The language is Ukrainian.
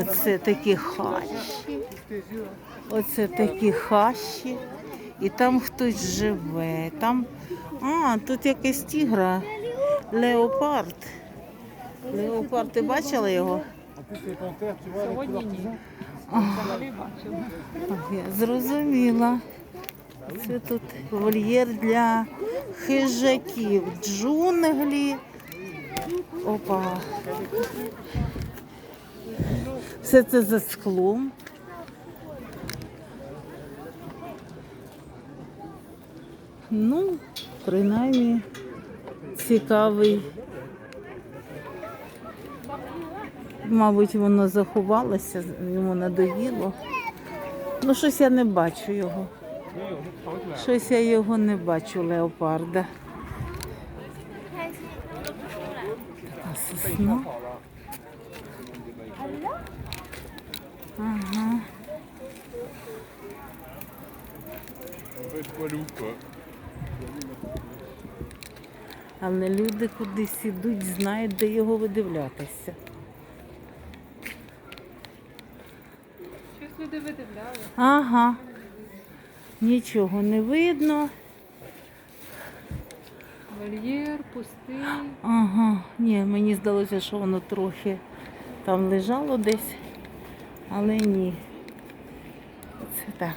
Оце такі хащі. Оце такі хащі. І там хтось живе. Там. А, тут якийсь тігра. Леопард. Леопард, ти бачила його? Сьогодні ні. Я зрозуміла. Це тут вольєр для хижаків, джунглі. Опа. Все це за склом. Ну, принаймні, цікавий. Мабуть, воно заховалося, йому надоїло. Ну, щось я не бачу його. Щось я його не бачу, леопарда. Сосна. Ага. Але люди кудись ідуть, знають, де його видивлятися. Щось люди видивляли. Ага. Нічого не видно. Вольєр, пустий. Ага. Ні, мені здалося, що воно трохи там лежало десь, але ні. Це так.